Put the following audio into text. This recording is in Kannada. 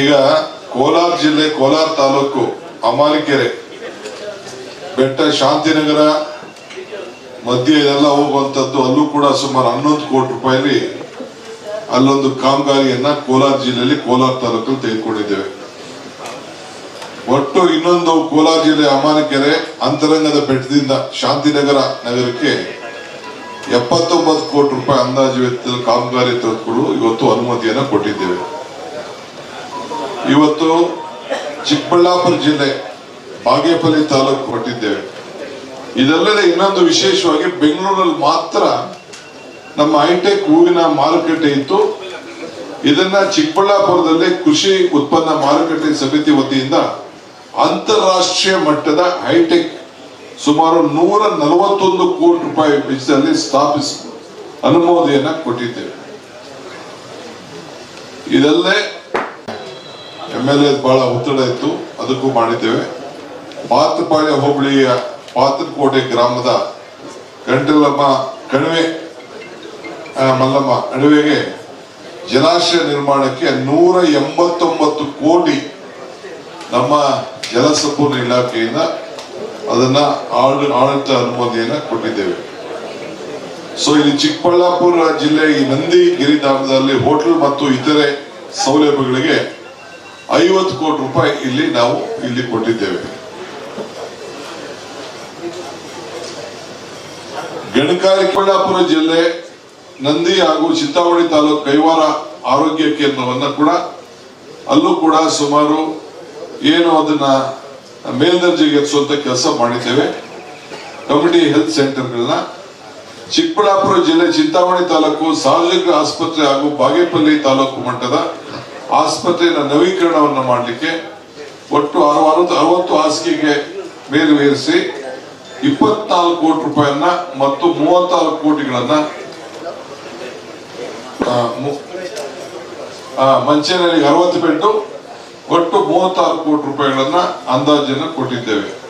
ಈಗ ಕೋಲಾರ ಜಿಲ್ಲೆ ಕೋಲಾರ ತಾಲೂಕು ಅಮಾನಿಕೆರೆ. ಬೆಟ್ಟ ಶಾಂತಿನಗರ ಮಧ್ಯೆ ಇದೆಲ್ಲ ಹೋಗುವಂತದ್ದು ಅಲ್ಲೂ ಕೂಡ ಸುಮಾರು ಹನ್ನೊಂದು ಕೋಟಿ ರೂಪಾಯಿ ಅಲ್ಲೊಂದು ಕಾಮಗಾರಿಯನ್ನ ಕೋಲಾರ ಜಿಲ್ಲೆಯಲ್ಲಿ ಕೋಲಾರ ತಾಲೂಕಲ್ಲಿ ತೆಗೆದುಕೊಂಡಿದ್ದೇವೆ. ಒಟ್ಟು ಇನ್ನೊಂದು ಕೋಲಾರ ಜಿಲ್ಲೆ ಅಮಾನಿಕೆರೆ ಅಂತರಂಗದ ಬೆಟ್ಟದಿಂದ ಶಾಂತಿನಗರ ನಗರಕ್ಕೆ ಎಪ್ಪತ್ತೊಂಬತ್ತು ಕೋಟಿ ರೂಪಾಯಿ ಅಂದಾಜು ವೆಚ್ಚದ ಕಾಮಗಾರಿ ತೆಗೆದುಕೊಂಡು ಇವತ್ತು ಅನುಮತಿಯನ್ನು ಕೊಟ್ಟಿದ್ದೇವೆ. ಇವತ್ತು ಚಿಕ್ಕಬಳ್ಳಾಪುರ ಜಿಲ್ಲೆ ಬಾಗೇಪಲ್ಲಿ ತಾಲೂಕು ಕೊಟ್ಟಿದ್ದೇವೆ. ಇದಲ್ಲದೆ ಇನ್ನೊಂದು ವಿಶೇಷವಾಗಿ ಬೆಂಗಳೂರಲ್ಲಿ ಮಾತ್ರ ನಮ್ಮ ಹೈಟೆಕ್ ಹೂವಿನ ಮಾರುಕಟ್ಟೆ ಇತ್ತು. ಇದನ್ನ ಚಿಕ್ಕಬಳ್ಳಾಪುರದಲ್ಲಿ ಕೃಷಿ ಉತ್ಪನ್ನ ಮಾರುಕಟ್ಟೆ ಸಮಿತಿ ವತಿಯಿಂದ ಅಂತಾರಾಷ್ಟ್ರೀಯ ಮಟ್ಟದ ಹೈಟೆಕ್ ಸುಮಾರು ನೂರ ನಲವತ್ತೊಂದು ಕೋಟಿ ರೂಪಾಯಿ ವೆಚ್ಚದಲ್ಲಿ ಸ್ಥಾಪಿಸ ಅನುಮೋದನೆಯನ್ನ ಕೊಟ್ಟಿದ್ದೇವೆ. ಇದಲ್ಲೇ ಎಂ ಎಲ್ ಎ ಬಹಳ ಒತ್ತಡ ಇತ್ತು, ಅದಕ್ಕೂ ಮಾಡಿದ್ದೇವೆ. ಪಾತ್ರಪಾಳ್ಯ ಹೋಬಳಿಯ ಪಾತ್ರಕೋಟೆ ಗ್ರಾಮದ ಗಂಟಲಮ್ಮ ಕಣಿವೆ ಮಲ್ಲಮ್ಮ ಕಣಿವೆಗೆ ಜಲಾಶಯ ನಿರ್ಮಾಣಕ್ಕೆ ನೂರ ಎಂಬತ್ತೊಂಬತ್ತು ಕೋಟಿ ನಮ್ಮ ಜಲಸಂಪೂರ್ಣ ಇಲಾಖೆಯಿಂದ ಅದನ್ನ ಆಡ- ಆಡಳಿತ ಅನುಮೋದನೆಯನ್ನ ಕೊಟ್ಟಿದ್ದೇವೆ. ಸೊ ಇಲ್ಲಿ ಚಿಕ್ಕಬಳ್ಳಾಪುರ ಜಿಲ್ಲೆ, ಈ ನಂದಿ ಗಿರಿಧಾಮದಲ್ಲಿ ಹೋಟೆಲ್ ಮತ್ತು ಇತರೆ ಸೌಲಭ್ಯಗಳಿಗೆ ಐವತ್ತು ಕೋಟಿ ರೂಪಾಯಿ ಇಲ್ಲಿ ನಾವು ಇಲ್ಲಿ ಕೊಟ್ಟಿದ್ದೇವೆ. ಗಣಕಾರಿ ಚಿಕ್ಕಬಳ್ಳಾಪುರ ಜಿಲ್ಲೆ, ನಂದಿ ಹಾಗೂ ಚಿಂತಾಮಣಿ ತಾಲೂಕು ಕೈವಾರ ಆರೋಗ್ಯ ಕೇಂದ್ರವನ್ನ ಕೂಡ ಅಲ್ಲೂ ಕೂಡ ಸುಮಾರು ಏನು ಅದನ್ನ ಮೇಲ್ದರ್ಜೆಗೆ ಎತ್ತಿಸುವಂತ ಕೆಲಸ ಮಾಡಿದ್ದೇವೆ. ಕಮಿಟಿ ಹೆಲ್ತ್ ಸೆಂಟರ್ಗಳನ್ನ ಚಿಕ್ಕಬಳ್ಳಾಪುರ ಜಿಲ್ಲೆ ಚಿಂತಾಮಣಿ ತಾಲೂಕು ಸಾರ್ವಜನಿಕ ಆಸ್ಪತ್ರೆ ಹಾಗೂ ಬಾಗೇಪಲ್ಲಿ ತಾಲೂಕು ಮಟ್ಟದ ಆಸ್ಪತ್ರೆಯ ನವೀಕರಣವನ್ನು ಮಾಡಲಿಕ್ಕೆ ಒಟ್ಟು ಅರವತ್ತು ಅರವತ್ತು ಹಾಸಿಗೆಗೆ ಮೇಲ್ವೇರಿಸಿ ಇಪ್ಪತ್ನಾಲ್ಕು ಕೋಟಿ ರೂಪಾಯಿಯನ್ನ ಮತ್ತು ಮೂವತ್ತಾರು ಕೋಟಿಗಳನ್ನ ಆ, ಮು- ಆ, ಮಂಚೇನಹಳ್ಳಿಗೆ ಅರವತ್ತು ಬೆಡ್ಡು ಒಟ್ಟು ಮೂವತ್ತಾರು ಕೋಟಿ ರೂಪಾಯಿಗಳನ್ನ ಅಂದಾಜನ್ನು ಕೊಟ್ಟಿದ್ದೇವೆ.